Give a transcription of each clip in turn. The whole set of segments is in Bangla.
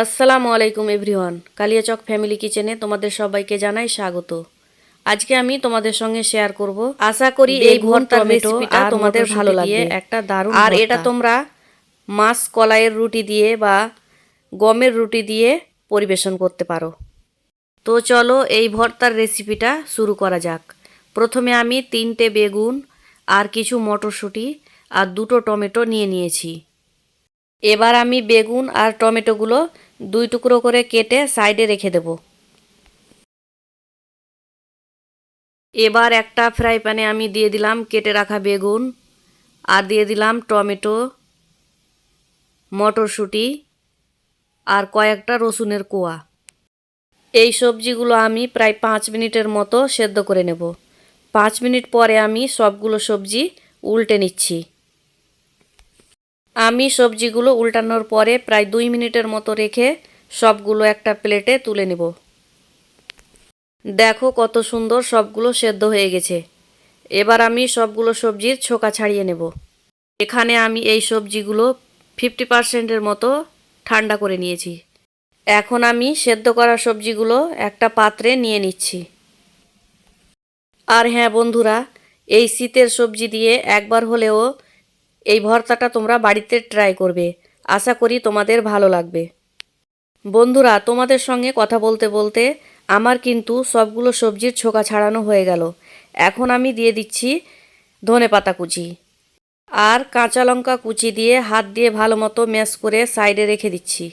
আসসালামু আলাইকুম এভরিওয়ান। কালিয়াচক ফ্যামিলি কিচেনে তোমাদের সবাইকে জানাই স্বাগত। আজকে আমি তোমাদের সঙ্গে শেয়ার করব। আশা করি এই ভর্তার রেসিপিটা তোমাদের ভালো লাগবে। একটা দারুণ আর এটা তোমরা মাছ কলাইয়ের রুটি দিয়ে বা গমের রুটি দিয়ে পরিবেশন করতে পারো। তো চলো এই ভর্তার রেসিপিটা শুরু করা যাক। প্রথমে আমি তিনটে বেগুন আর কিছু মটরশুঁটি আর দুটো টমেটো নিয়ে নিয়েছি। এবার আমি বেগুন আর টমেটোগুলো দুই টুকরো করে কেটে সাইডে রেখে দেব। এবার একটা ফ্রাই প্যানে আমি দিয়ে দিলাম কেটে রাখা বেগুন আর দিয়ে দিলাম টমেটো, মটরশুঁটি আর কয়েকটা রসুনের কোয়া। এই সবজিগুলো আমি প্রায় পাঁচ মিনিটের মতো সেদ্ধ করে নেব। পাঁচ মিনিট পরে আমি সবগুলো সবজি উল্টে নিচ্ছি। আমি সবজিগুলো উল্টানোর পরে প্রায় দুই মিনিটের মতো রেখে সবগুলো একটা প্লেটে তুলে নেব। দেখো কত সুন্দর সবগুলো সেদ্ধ হয়ে গেছে। এবার আমি সবগুলো সবজির ছোকা ছাড়িয়ে নেব। এখানে আমি এই সবজিগুলো ফিফটি পার্সেন্টের মতো ঠান্ডা করে নিয়েছি। এখন আমি সেদ্ধ করা সবজিগুলো একটা পাত্রে নিয়ে নিচ্ছি। আর হ্যাঁ বন্ধুরা, এই শীতের সবজি দিয়ে একবার হলেও এই ভর্তাটা তোমরা বাড়িতে ট্রাই করবে। আশা করি তোমাদের ভালো লাগবে। বন্ধুরা, তোমাদের সঙ্গে কথা বলতে বলতে আমার কিন্তু সবগুলো সবজির ছোকা ছাড়ানো হয়ে গেল। এখন আমি দিয়ে দিচ্ছি ধনে পাতা কুচি। আর কাঁচা লঙ্কা কুচি দিয়ে হাত দিয়ে ভালো মতো ম্যাশ করে সাইডে রেখে দিচ্ছি।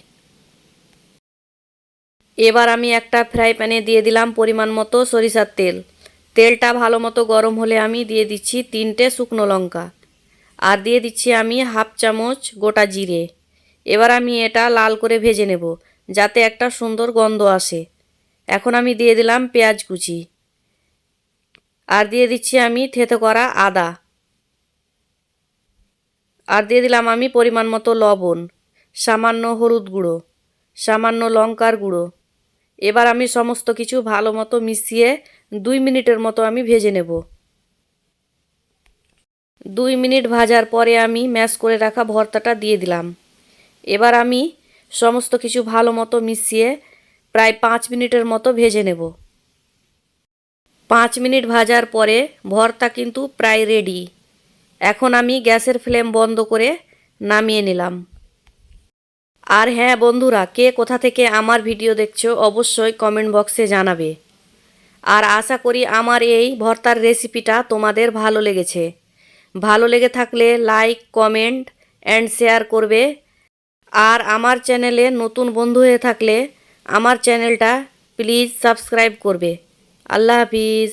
এবার আমি একটা ফ্রাই প্যানে দিয়ে দিলাম পরিমাণ মতো সরিষার তেল। তেলটা ভালো মতো গরম হলে আমি দিয়ে দিচ্ছি তিনটে শুকনো লঙ্কা। আর দিয়ে দিচ্ছি আমি হাফ চামচ গোটা জিরে। এবার আমি এটা লাল করে ভেজে নেব, যাতে একটা সুন্দর গন্ধ আসে। এখন আমি দিয়ে দিলাম পেঁয়াজ কুচি। আর দিয়ে দিচ্ছি আমি থেতো করা আদা। আর দিয়ে দিলাম আমি পরিমাণ মতো লবণ, সামান্য হলুদ গুঁড়ো, সামান্য লঙ্কার গুঁড়ো। এবার আমি সমস্ত কিছু ভালো মতো মিশিয়ে দুই মিনিটের মতো আমি ভেজে নেব। দুই মিনিট ভাজার পরে আমি ম্যাশ করে রাখা ভর্তাটা দিয়ে দিলাম। এবার আমি সমস্ত কিছু ভালো মতো মিশিয়ে প্রায় পাঁচ মিনিটের মতো ভেজে নেব। পাঁচ মিনিট ভাজার পরে ভর্তা কিন্তু প্রায় রেডি এখন আমি গ্যাসের ফ্লেম বন্ধ করে নামিয়ে নিলাম। আর হ্যাঁ বন্ধুরা, কে কোথা থেকে আমার ভিডিও দেখছ অবশ্যই কমেন্ট বক্সে জানাবে। আর আশা করি আমার এই ভর্তার রেসিপিটা তোমাদের ভালো লেগেছে। ভালো লেগে থাকলে লাইক কমেন্ট অ্যান্ড শেয়ার করবে। আর আমার চ্যানেলে নতুন বন্ধু হয়ে থাকলে আমার চ্যানেলটা প্লিজ সাবস্ক্রাইব করবে। আল্লাহ হাফিজ।